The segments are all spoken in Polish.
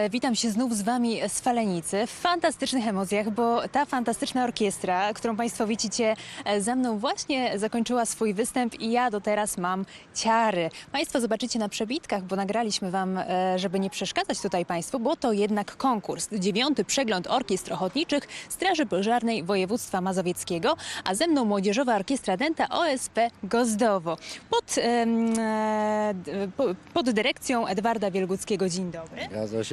E, Witam się znów z Wami z Falenicy w fantastycznych emocjach, bo ta fantastyczna orkiestra, którą Państwo widzicie e, za mną, właśnie zakończyła swój występ i ja do teraz mam ciary. Państwo zobaczycie na przebitkach, bo nagraliśmy Wam, e, żeby nie przeszkadzać tutaj Państwu, bo to jednak konkurs. Dziewiąty przegląd orkiestr ochotniczych Straży Pożarnej Województwa Mazowieckiego, a ze mną Młodzieżowa Orkiestra Dęta OSP Gozdowo pod, e, pod dyrekcją Edwarda Wielguckiego. Dzień dobry.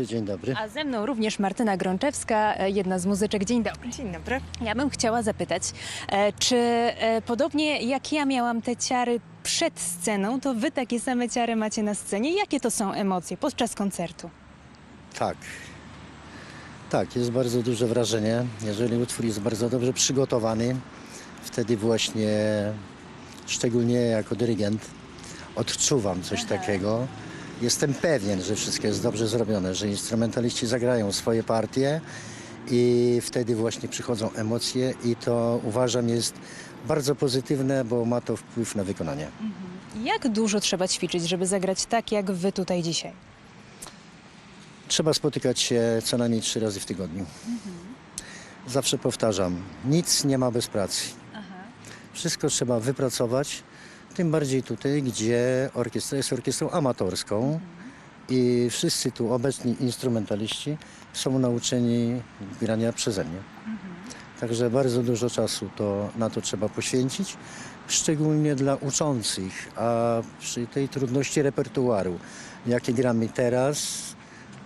Dzień dobry. A ze mną również Martyna Grączewska, e, jedna z muzyczek. Dzień dobry. Dzień dobry. Ja bym chciała zapytać, e, czy e, podobnie jak ja miałam te ciary przed sceną, to wy takie same ciary macie na scenie? Jakie to są emocje podczas koncertu? Tak. Tak, jest bardzo duże wrażenie. Jeżeli utwór jest bardzo dobrze przygotowany, wtedy właśnie, szczególnie jako dyrygent, odczuwam coś takiego. Jestem pewien, że wszystko jest dobrze zrobione, że instrumentaliści zagrają swoje partie i wtedy właśnie przychodzą emocje i to uważam jest bardzo pozytywne, bo ma to wpływ na wykonanie. Jak dużo trzeba ćwiczyć, żeby zagrać tak, jak wy tutaj dzisiaj? Trzeba spotykać się co najmniej trzy razy w tygodniu. Zawsze powtarzam, nic nie ma bez pracy. Wszystko trzeba wypracować, tym bardziej tutaj, gdzie orkiestra jest orkiestrą amatorską i wszyscy tu obecni instrumentaliści są nauczeni grania przeze mnie. Także bardzo dużo czasu to, na to trzeba poświęcić, szczególnie dla uczących, a przy tej trudności repertuaru, jakie gramy teraz,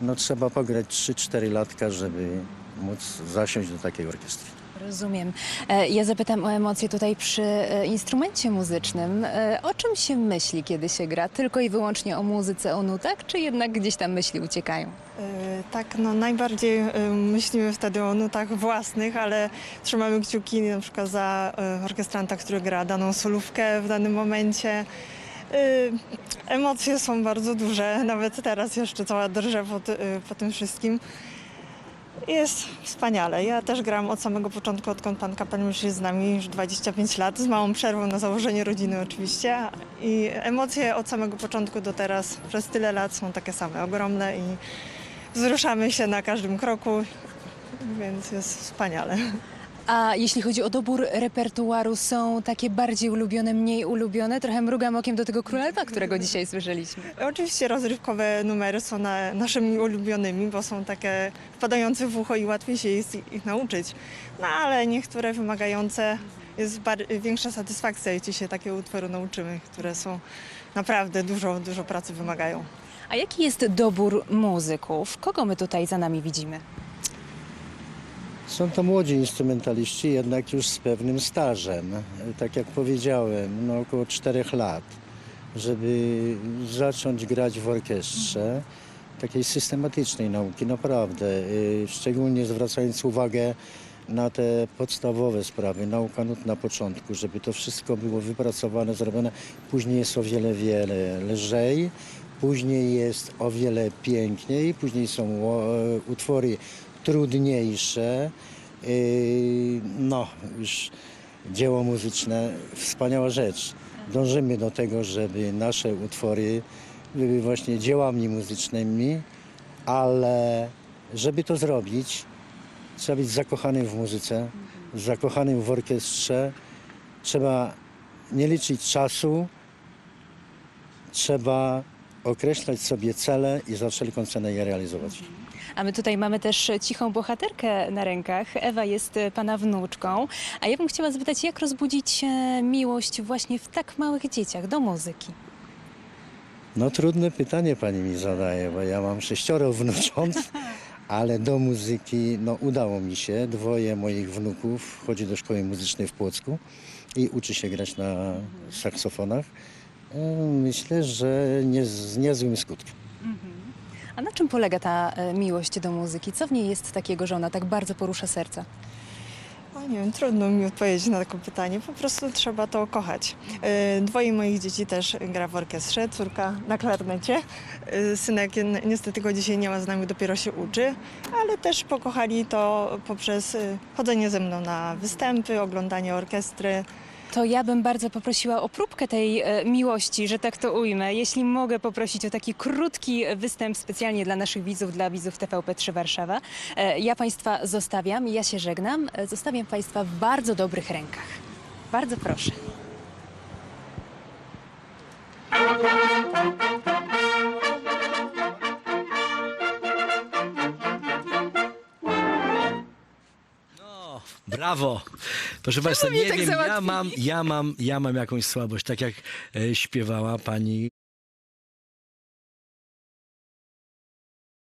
no trzeba pograć 3-4 latka, żeby móc zasiąść do takiej orkiestry. Rozumiem. E, Ja zapytam o emocje tutaj przy e, instrumencie muzycznym. E, O czym się myśli, kiedy się gra? Tylko i wyłącznie o muzyce, o nutach, czy jednak gdzieś tam myśli uciekają? Tak, no najbardziej myślimy wtedy o nutach własnych, ale trzymamy kciuki na przykład za orkiestranta, który gra daną solówkę w danym momencie. Emocje są bardzo duże, nawet teraz jeszcze cała drże po tym wszystkim. Jest wspaniale. Ja też gram od samego początku, odkąd pan kapelusz jest z nami już 25 lat, z małą przerwą na założenie rodziny oczywiście. I emocje od samego początku do teraz przez tyle lat są takie same, ogromne i wzruszamy się na każdym kroku, więc jest wspaniale. A jeśli chodzi o dobór repertuaru, są takie bardziej ulubione, mniej ulubione? Trochę mrugam okiem do tego Króla Lwa, którego dzisiaj słyszeliśmy. Oczywiście rozrywkowe numery są na, naszymi ulubionymi, bo są takie wpadające w ucho i łatwiej się jest ich, nauczyć. No ale niektóre wymagające jest większa satysfakcja, jeśli się takie utwory nauczymy, które są naprawdę dużo, dużo pracy wymagają. A jaki jest dobór muzyków? Kogo my tutaj za nami widzimy? Są to młodzi instrumentaliści, jednak już z pewnym stażem. Tak jak powiedziałem, no około 4 lat, żeby zacząć grać w orkiestrze takiej systematycznej nauki, naprawdę. y, Szczególnie zwracając uwagę na te podstawowe sprawy, nauka nut na początku, żeby to wszystko było wypracowane, zrobione. Później jest o wiele, wiele lżej, później jest o wiele piękniej, później są o, utwory trudniejsze. Yy, No, już dzieło muzyczne, wspaniała rzecz. Dążymy do tego, żeby nasze utwory były właśnie dziełami muzycznymi, ale żeby to zrobić, trzeba być zakochanym w muzyce, zakochanym w orkiestrze. Trzeba nie liczyć czasu, trzeba określać sobie cele i za wszelką cenę je realizować. A my tutaj mamy też cichą bohaterkę na rękach. Ewa jest e, pana wnuczką. A ja bym chciała zapytać, jak rozbudzić e, miłość właśnie w tak małych dzieciach do muzyki? No trudne pytanie pani mi zadaje, bo ja mam sześcioro wnucząt, ale do muzyki no, udało mi się. Dwoje moich wnuków chodzi do szkoły muzycznej w Płocku i uczy się grać na saksofonach. E, Myślę, że nie, z niezłym skutkiem. A na czym polega ta e, miłość do muzyki? Co w niej jest takiego, że ona tak bardzo porusza serca? O, nie wiem, trudno mi odpowiedzieć na takie pytanie. Po prostu trzeba to kochać. E, Dwoje moich dzieci też gra w orkiestrze, córka na klarnecie. E, Synek ni- niestety go dzisiaj nie ma z nami, dopiero się uczy, ale też pokochali to poprzez chodzenie ze mną na występy, oglądanie orkiestry. To ja bym bardzo poprosiła o próbkę tej e, miłości, że tak to ujmę. Jeśli mogę poprosić o taki krótki występ specjalnie dla naszych widzów, dla widzów TVP3 Warszawa. E, Ja Państwa zostawiam, ja się żegnam. E, Zostawiam Państwa w bardzo dobrych rękach. Bardzo proszę. Brawo! Proszę Państwa, nie tak wiem, ja załatwili? mam, ja, mam, ja mam jakąś słabość, tak jak e, śpiewała pani